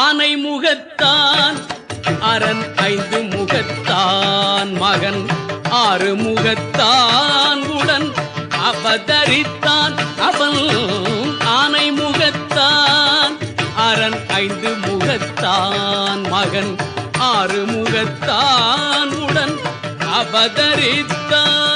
ஆனை முகத்தான் அரண் ஐந்து முகத்தான் மகன் ஆறு முகத்தான் உடன் அவதரித்தான் அவன் ஆனை முகத்தான் அரண் ஐந்து முகத்தான் மகன் ஆறு முகத்தான் உடன் அவதரித்தான்.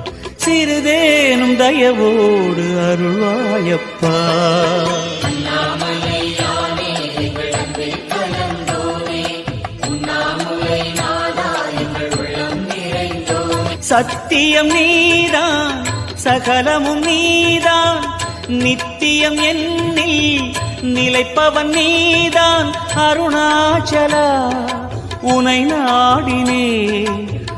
சிறிதேனும் தயவோடு அருள்வாயப்பா. சத்தியம் நீதான் சகலமும் நீதான் நித்தியம் என்னில் நிலைப்பவன் நீதான். அருணாச்சலா உனை நாடினே.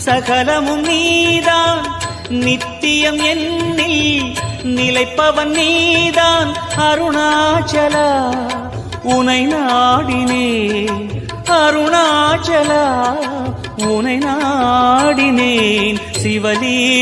சகலமும் நீதான். நித்தியம் என்னில் நிலைப்பவன் நீதான். அருணாச்சலா உனை நாடினே. அருணாச்சலா உனை நாடினேன். சிவலீ